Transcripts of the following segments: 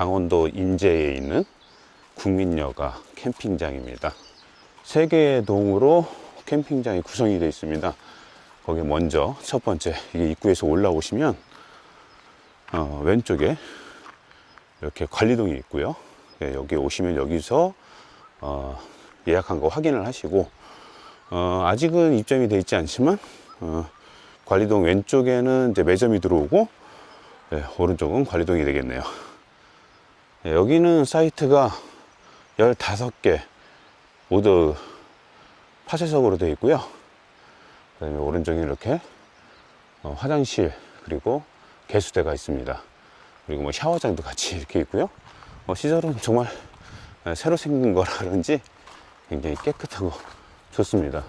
강원도 인제에 있는 국민여가 캠핑장입니다. 세 개의 동으로 캠핑장이 구성이 되어 있습니다. 거기 먼저 첫 번째 이게 입구에서 올라오시면 어, 왼쪽에 이렇게 관리동이 있고요. 예, 여기 오시면 여기서 어, 예약한 거 확인을 하시고 어, 아직은 입점이 되어 있지 않지만 어, 관리동 왼쪽에는 이제 매점이 들어오고 네, 오른쪽은 관리동이 되겠네요. 네, 여기는 사이트가 15개 모두 파쇄석으로 되어 있고요. 그 다음에 오른쪽에 이렇게 어, 화장실 그리고 개수대가 있습니다. 그리고 뭐 샤워장도 같이 이렇게 있고요. 어, 시설은 정말 에, 새로 생긴 거라 그런지 굉장히 깨끗하고 좋습니다.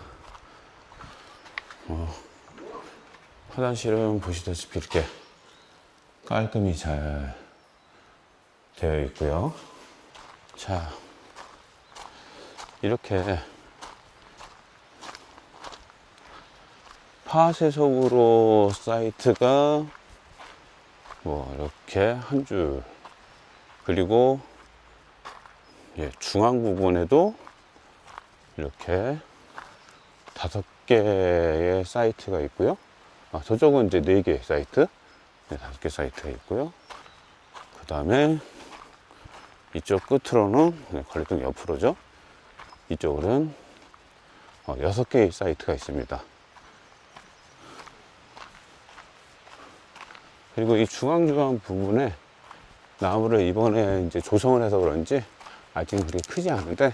어, 화장실은 보시다시피 이렇게 깔끔히 잘 되어 있고요. 자, 이렇게 파쇄석으로 사이트가 뭐 이렇게 한 줄 그리고 예, 중앙 부분에도 이렇게 다섯 개의 사이트가 있고요. 아, 저쪽은 이제 네개 사이트. 네, 다섯 개 사이트가 있고요. 그 다음에 이쪽 끝으로는 네, 관리동 옆으로죠. 이쪽으로는 어, 여섯 개의 사이트가 있습니다. 그리고 이 중앙중앙 부분에 나무를 이번에 이제 조성을 해서 그런지 아직은 그리 크지 않은데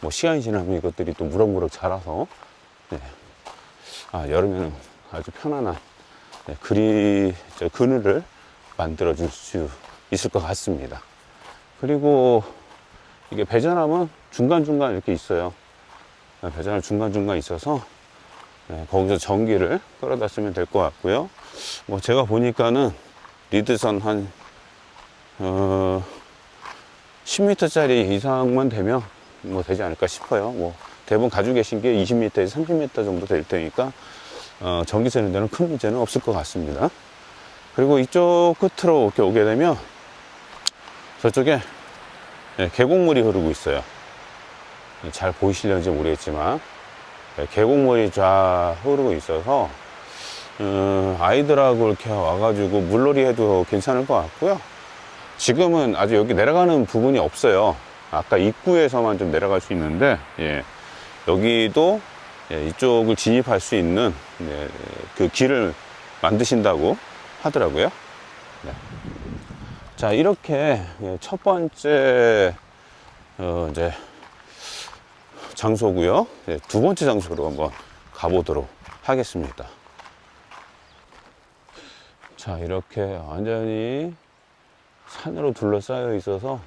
뭐 시간이 지나면 이것들이 또 무럭무럭 자라서 네. 아, 여름에는 아주 편안한 네, 그리 저 그늘을 만들어 줄 수 있을 것 같습니다. 그리고 이게 배전함은 중간중간 이렇게 있어요. 네, 배전함 중간중간 있어서 네, 거기서 전기를 끌어다 쓰면 될 것 같고요. 뭐 제가 보니까는 리드선 한 어, 10m짜리 이상만 되면 뭐 되지 않을까 싶어요. 뭐 대부분 가지고 계신 게 20m에서 30m 정도 될 테니까 어, 전기 쓰는 데는 큰 문제는 없을 것 같습니다. 그리고 이쪽 끝으로 이렇게 오게 되면 저쪽에 예, 계곡물이 흐르고 있어요. 잘 보이시려는지 모르겠지만 예, 계곡물이 쫙 흐르고 있어서 음, 아이들하고 이렇게 와가지고 물놀이 해도 괜찮을 것 같고요. 지금은 아직 여기 내려가는 부분이 없어요. 아까 입구에서만 좀 내려갈 수 있는데, 예, 여기도 예, 이쪽을 진입할 수 있는 예, 그 길을 만드신다고 하더라고요. 네. 자, 이렇게 예, 첫 번째 어, 이제 장소고요. 예, 두 번째 장소로 한번 가보도록 하겠습니다. 자, 이렇게 완전히 산으로 둘러싸여 있어서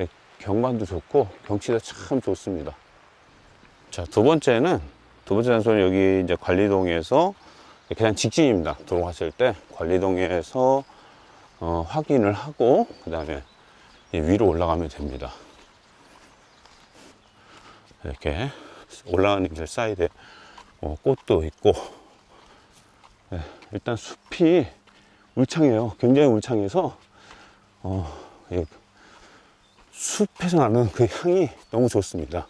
예, 경관도 좋고 경치도 참 좋습니다. 자, 두 번째는 두 번째 장소는 여기 이제 관리동에서 그냥 직진입니다. 들어갔을 때 관리동에서 어, 확인을 하고 그 다음에 위로 올라가면 됩니다. 이렇게 올라가는 길 사이드에 어, 꽃도 있고 예, 일단 숲이 울창해요. 굉장히 울창해서 어, 이 숲에서 나는 그 향이 너무 좋습니다.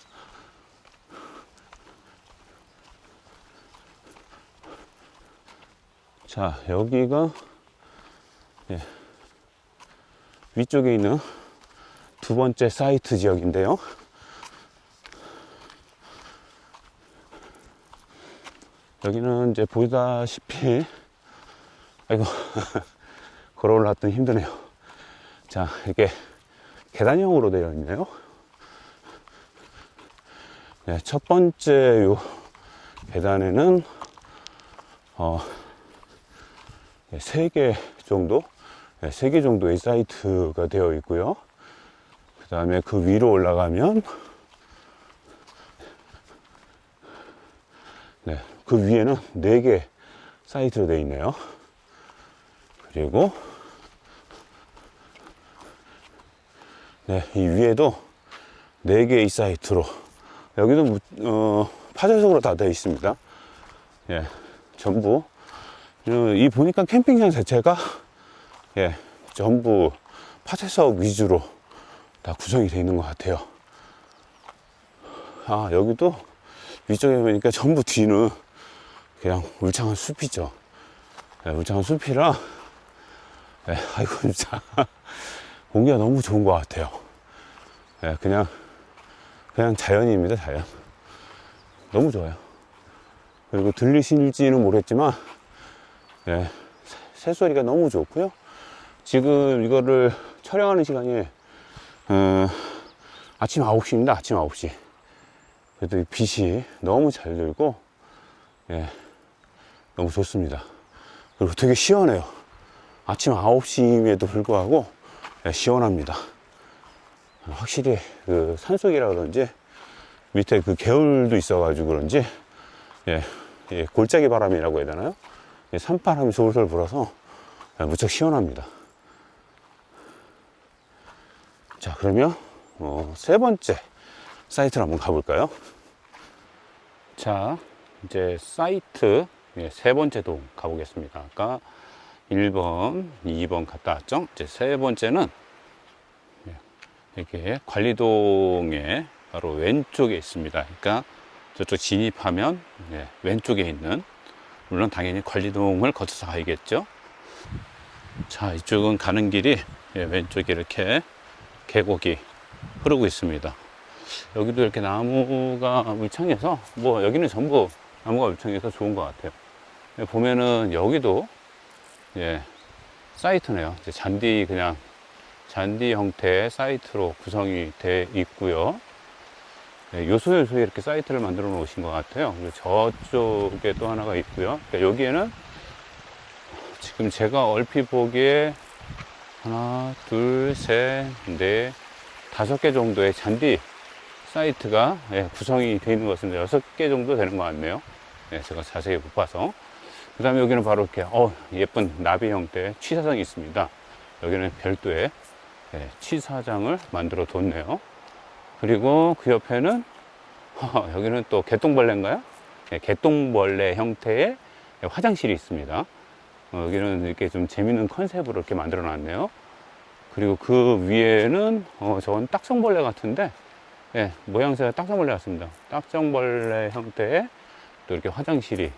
자, 여기가 예, 위쪽에 있는 두 번째 사이트 지역인데요. 여기는 이제 보다시피 아이고 걸어 올라왔더니 힘드네요. 자, 이렇게 계단형으로 되어 있네요. 네, 첫 번째 요 계단에는 어, 네, 세개 정도, 네, 세개 정도의 사이트가 되어 있고요. 그그 다음에 그 위로 올라가면 네, 그 위에는 네개 사이트로 되어 있네요. 그리고 네, 이 위에도 네 개의 사이트로 여기도 무- 어, 파쇄석으로 다 되어 있습니다. 예, 전부 어, 이 보니까 캠핑장 자체가 예, 전부 파쇄석 위주로 다 구성이 되어 있는 것 같아요. 아, 여기도 위쪽에 보니까 전부 뒤는 그냥 울창한 숲이죠. 예, 울창한 숲이라, 예, 아이고, 진짜. 공기가 너무 좋은 것 같아요. 예, 그냥, 그냥 자연입니다, 자연. 너무 좋아요. 그리고 들리실지는 모르겠지만, 예, 새- 새소리가 너무 좋고요. 지금 이거를 촬영하는 시간이 어, 아침 9시입니다. 아침 9시. 그래도 이 빛이 너무 잘 들고, 예, 너무 좋습니다. 그리고 되게 시원해요. 아침 9시임에도 불구하고, 예, 시원합니다. 확실히 그 산속이라 그런지, 밑에 그 개울도 있어가지고 그런지, 예, 예, 골짜기 바람이라고 해야 되나요? 예, 산바람이 솔솔 불어서 예, 무척 시원합니다. 자, 그러면 어, 세 번째 사이트로 한번 가볼까요? 자, 이제 사이트 예, 세 번째 동 가보겠습니다. 아까 1번, 2번 갔다 왔죠? 이제 세 번째는 예, 이렇게 관리동의 바로 왼쪽에 있습니다. 그러니까 저쪽 진입하면 예, 왼쪽에 있는 물론 당연히 관리동을 거쳐서 가야겠죠. 자, 이쪽은 가는 길이 예, 왼쪽에 이렇게 계곡이 흐르고 있습니다. 여기도 이렇게 나무가 울창해서 뭐 여기는 전부 나무가 울창해서 좋은 것 같아요. 예, 보면은 여기도 예 사이트네요. 잔디 그냥 잔디 형태의 사이트로 구성이 돼 있고요. 예, 요소 요소에 이렇게 사이트를 만들어 놓으신 것 같아요. 그리고 저쪽에 또 하나가 있고요. 그러니까 여기에는 지금 제가 얼핏 보기에 하나, 둘, 셋, 넷, 다섯 개 정도의 잔디 사이트가 예, 구성이 되어 있는 것 같습니다. 여섯 개 정도 되는 것 같네요. 예, 제가 자세히 못 봐서. 그 다음에 여기는 바로 이렇게, 어, 예쁜 나비 형태의 취사장이 있습니다. 여기는 별도의 예, 취사장을 만들어 뒀네요. 그리고 그 옆에는, 허, 여기는 또 개똥벌레인가요? 예, 개똥벌레 형태의 화장실이 있습니다. 어, 여기는 이렇게 좀 재밌는 컨셉으로 이렇게 만들어 놨네요. 그리고 그 위에는, 어, 저건 딱정벌레 같은데, 예, 모양새가 딱정벌레 같습니다. 딱정벌레 형태의 또 이렇게 화장실이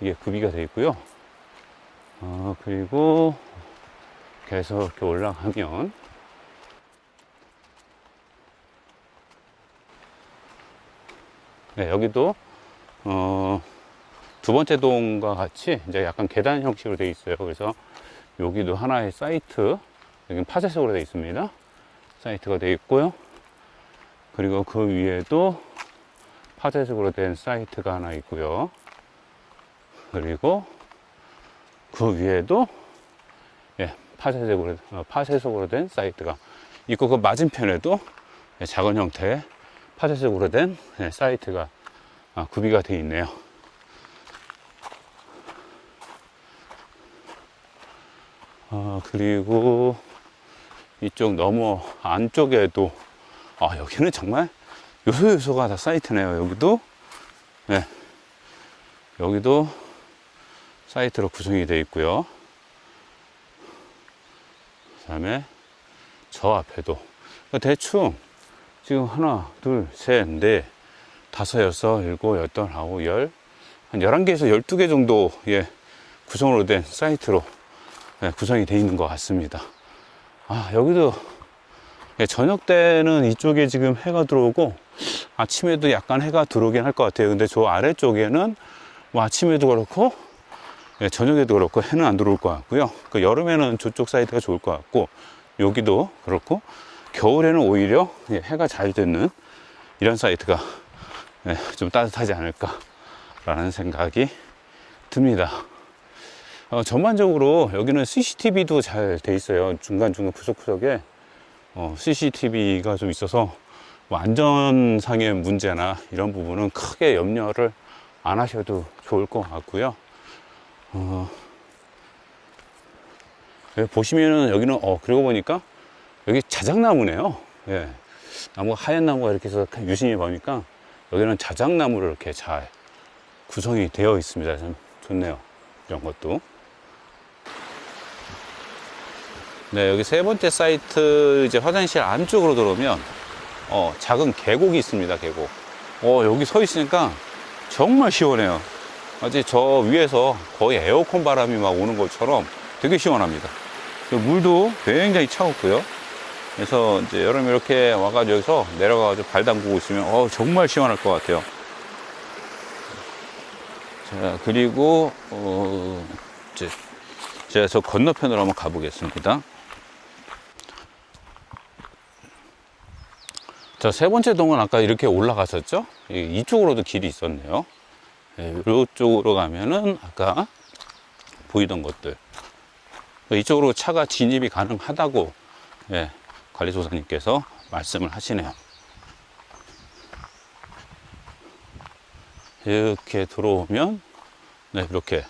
이게 구비가 되어 있고요. 어, 그리고 계속 이렇게 올라가면 네, 여기도 어, 두 번째 동과 같이 이제 약간 계단 형식으로 되어 있어요. 그래서 여기도 하나의 사이트, 여기는 파쇄석으로 되어 있습니다. 사이트가 되어 있고요. 그리고 그 위에도 파쇄석으로 된 사이트가 하나 있고요. 그리고 그 위에도 예, 파쇄석으로, 어, 파쇄석으로 된 사이트가 있고 그 맞은편에도 예, 작은 형태의 파쇄석으로 된 예, 사이트가 아, 구비가 되어 있네요. 아, 그리고 이쪽 너머 안쪽에도 아, 여기는 정말 요소요소가 다 사이트네요. 여기도 네. 여기도 사이트로 구성이 되어 있고요. 그 다음에 저 앞에도 대충 지금 하나, 둘, 셋, 넷, 다섯, 여섯, 일곱, 여덟, 아홉, 열, 한 11개에서 12개 정도, 예, 구성으로 된 사이트로 예, 구성이 되어 있는 것 같습니다. 아, 여기도 예, 저녁 때는 이쪽에 지금 해가 들어오고 아침에도 약간 해가 들어오긴 할 것 같아요. 근데 저 아래쪽에는 뭐 아침에도 그렇고 예, 저녁에도 그렇고 해는 안 들어올 것 같고요. 그 여름에는 저쪽 사이트가 좋을 것 같고 여기도 그렇고 겨울에는 오히려 예, 해가 잘 드는 이런 사이트가 예, 좀 따뜻하지 않을까라는 생각이 듭니다. 어, 전반적으로 여기는 CCTV도 잘 돼 있어요. 중간중간 구석구석에 어, CCTV가 좀 있어서 뭐 안전상의 문제나 이런 부분은 크게 염려를 안 하셔도 좋을 것 같고요. 어, 보시면은 여기는 어 그러고 보니까 여기 자작나무네요. 예. 나무가 하얀 나무가 이렇게 해서 유심히 보니까 여기는 자작나무로 이렇게 잘 구성이 되어 있습니다. 참 좋네요. 이런 것도. 네, 여기 세 번째 사이트 이제 화장실 안쪽으로 들어오면 어, 작은 계곡이 있습니다. 계곡. 어, 여기 서 있으니까 정말 시원해요. 마치 저 위에서 거의 에어컨 바람이 막 오는 것처럼 되게 시원합니다. 그 물도 굉장히 차갑고요. 그래서 이제 여름 이렇게 와가지고 여기서 내려가가지고 발 담그고 있으면 어, 정말 시원할 것 같아요. 자, 그리고, 어, 이제 제가 저 건너편으로 한번 가보겠습니다. 자, 세 번째 동은 아까 이렇게 올라갔었죠? 이- 이쪽으로도 길이 있었네요. 네, 이쪽으로 가면은 아까 보이던 것들. 이쪽으로 차가 진입이 가능하다고 예, 관리소사님께서 말씀을 하시네요. 이렇게 들어오면 네, 이렇게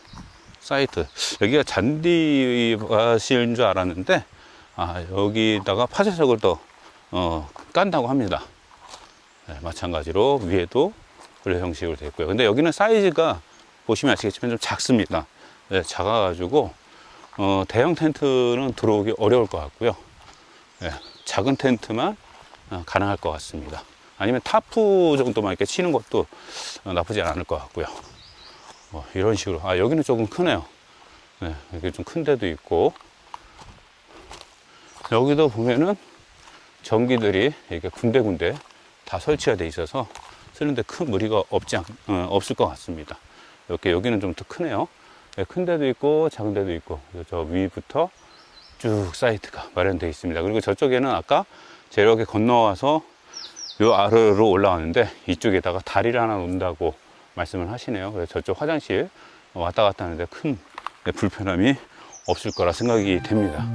사이트. 여기가 잔디밭인 줄 알았는데 아, 여기다가 파쇄석을 또 어, 깐다고 합니다. 네, 마찬가지로 위에도 원래 형식으로 되어 있고요. 근데 여기는 사이즈가 보시면 아시겠지만 좀 작습니다. 네, 작아가지고 어, 대형 텐트는 들어오기 어려울 것 같고요. 네, 작은 텐트만 어, 가능할 것 같습니다. 아니면 타프 정도만 이렇게 치는 것도 어, 나쁘지 않을 것 같고요. 어, 이런 식으로. 아, 여기는 조금 크네요. 네, 여기 좀큰 데도 있고. 여기도 보면은 전기들이 이렇게 군데군데 다 설치가 돼 있어서 쓰는데 큰 무리가 없지 않, 어, 없을 것 같습니다. 이렇게 여기는 좀 더 크네요. 네, 큰 데도 있고 작은 데도 있고 저 위부터 쭉 사이트가 마련되어 있습니다. 그리고 저쪽에는 아까 이렇게 건너와서 요 아래로 올라왔는데 이쪽에다가 다리를 하나 놓는다고 말씀을 하시네요. 그래서 저쪽 화장실 왔다 갔다 하는데 큰 불편함이 없을 거라 생각이 됩니다.